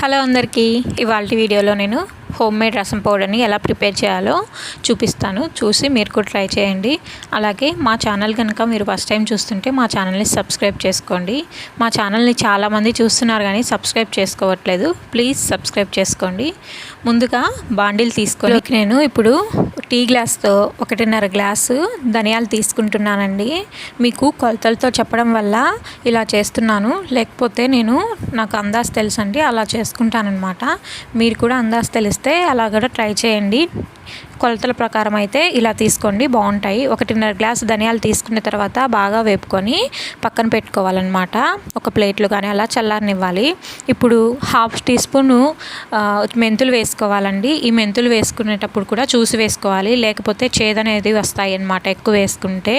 Hello అందరికీ. ఇవాళ వీడియోలో నేను హోమ్ మేడ్ రసం పౌడర్ని ఎలా ప్రిపేర్ చేయాలో చూపిస్తాను. చూసి మీరు కూడా ట్రై చేయండి. అలాగే మా ఛానల్ కనుక మీరు ఫస్ట్ టైం చూస్తుంటే మా ఛానల్ని సబ్స్క్రైబ్ చేసుకోండి. మా ఛానల్ని చాలామంది చూస్తున్నారు కానీ సబ్స్క్రైబ్ చేసుకోవట్లేదు. ప్లీజ్ సబ్స్క్రైబ్ చేసుకోండి. ముందుగా బాండిల్ తీసుకొని నేను ఇప్పుడు టీ గ్లాస్తో ఒకటిన్నర గ్లాసు ధనియాలు తీసుకుంటున్నానండి. మీకు కొలతలతో చెప్పడం వల్ల ఇలా చేస్తున్నాను. లేకపోతే నేను నాకు అందాజ్ తెలుసండి అలా చేసుకుంటానమాట మీరు కూడా అందాజ్ తెలిస్తే అలా కూడా ట్రై చేయండి. కొలతల ప్రకారం అయితే ఇలా తీసుకోండి బాగుంటాయి. ఒకటిన్నర గ్లాస్ ధనియాలు తీసుకున్న తర్వాత బాగా వేపుకొని పక్కన పెట్టుకోవాలన్నమాట. ఒక ప్లేట్లు కానీ అలా చల్లారనివ్వాలి. ఇప్పుడు హాఫ్ టీ స్పూను మెంతులు వేసుకోవాలండి. ఈ మెంతులు వేసుకునేటప్పుడు కూడా చూసి వేసుకోవాలి. లేకపోతే చేదనేది వస్తాయి అన్నమాట ఎక్కువ వేసుకుంటే.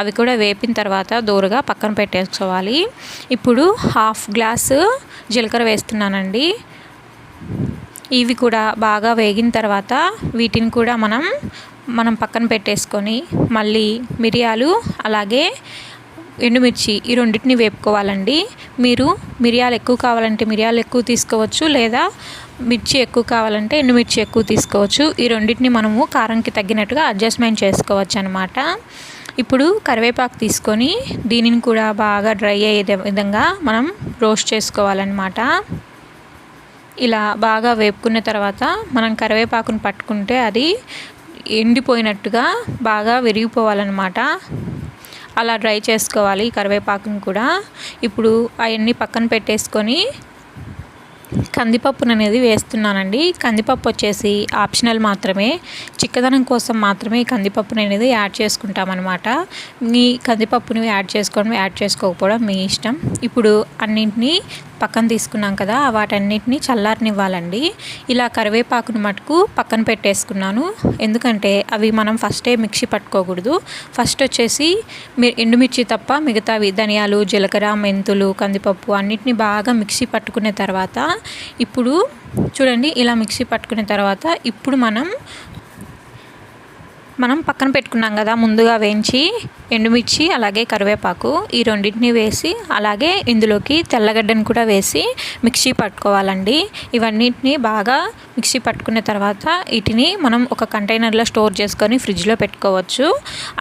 అవి కూడా వేపిన తర్వాత దూరగా పక్కన పెట్టేసుకోవాలి. ఇప్పుడు హాఫ్ గ్లాసు జీలకర్ర వేస్తున్నానండి. ఇవి కూడా బాగా వేగిన తర్వాత వీటిని కూడా మనం మనం పక్కన పెట్టేసుకొని మళ్ళీ మిరియాలు అలాగే ఎండుమిర్చి ఈ రెండింటిని వేపుకోవాలండి. మీరు మిరియాలు ఎక్కువ కావాలంటే మిరియాలు ఎక్కువ తీసుకోవచ్చు లేదా మిర్చి ఎక్కువ కావాలంటే ఎండుమిర్చి ఎక్కువ తీసుకోవచ్చు. ఈ రెండింటిని మనము కారంకి తగ్గినట్టుగా అడ్జస్ట్మెంట్ చేసుకోవచ్చు అనమాట ఇప్పుడు కరివేపాకు తీసుకొని దీనిని కూడా బాగా డ్రై అయ్యే విధంగా మనం రోస్ట్ చేసుకోవాలన్నమాట. ఇలా బాగా వేపుకున్న తర్వాత మనం కరివేపాకును పట్టుకుంటే అది ఎండిపోయినట్టుగా బాగా విరిగిపోవాలన్నమాట. అలా డ్రై చేసుకోవాలి కరివేపాకును కూడా. ఇప్పుడు అవన్నీ పక్కన పెట్టేసుకొని కందిపప్పును అనేది వేస్తున్నానండి. కందిపప్పు వచ్చేసి ఆప్షనల్ మాత్రమే. చిక్కదనం కోసం మాత్రమే ఈ కందిపప్పును అనేది యాడ్ చేసుకుంటామన్నమాట. మీ కందిపప్పుని యాడ్ చేసుకోవడం యాడ్ చేసుకోకపోవడం మీ ఇష్టం. ఇప్పుడు అన్నింటినీ పక్కన తీసుకున్నాం కదా వాటన్నిటిని చల్లారనివ్వాలండి. ఇలా కరివేపాకును మటుకు పక్కన పెట్టేసుకున్నాను. ఎందుకంటే అవి మనం ఫస్టే మిక్సీ పట్టుకోకూడదు. ఫస్ట్ వచ్చేసి మీరు ఎండుమిర్చి తప్ప మిగతావి ధనియాలు జీలకర్ర మెంతులు కందిపప్పు అన్నిటిని బాగా మిక్సీ పట్టుకునే తర్వాత ఇప్పుడు చూడండి ఇలా మిక్సీ పట్టుకున్న తర్వాత ఇప్పుడు మనం మనం పక్కన పెట్టుకున్నాం కదా ముందుగా వేయించి ఎండుమిర్చి అలాగే కరివేపాకు ఈ రెండింటిని వేసి అలాగే ఇందులోకి తెల్లగడ్డను కూడా వేసి మిక్సీ పట్టుకోవాలండి. ఇవన్నిటిని బాగా మిక్సీ పట్టుకున్న తర్వాత వీటిని మనం ఒక కంటైనర్లో స్టోర్ చేసుకొని ఫ్రిడ్జ్లో పెట్టుకోవచ్చు.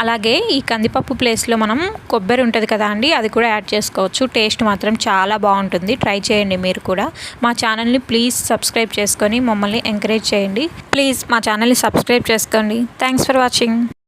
అలాగే ఈ కందిపప్పు ప్లేస్లో మనం కొబ్బరి ఉంటుంది కదా అండి అది కూడా యాడ్ చేసుకోవచ్చు. టేస్ట్ మాత్రం చాలా బాగుంటుంది. ట్రై చేయండి మీరు కూడా. మా ఛానల్ని ప్లీజ్ సబ్స్క్రైబ్ చేసుకొని మమ్మల్ని ఎంకరేజ్ చేయండి. ప్లీజ్ మా ఛానల్ని సబ్స్క్రైబ్ చేసుకోండి. Thanks for watching.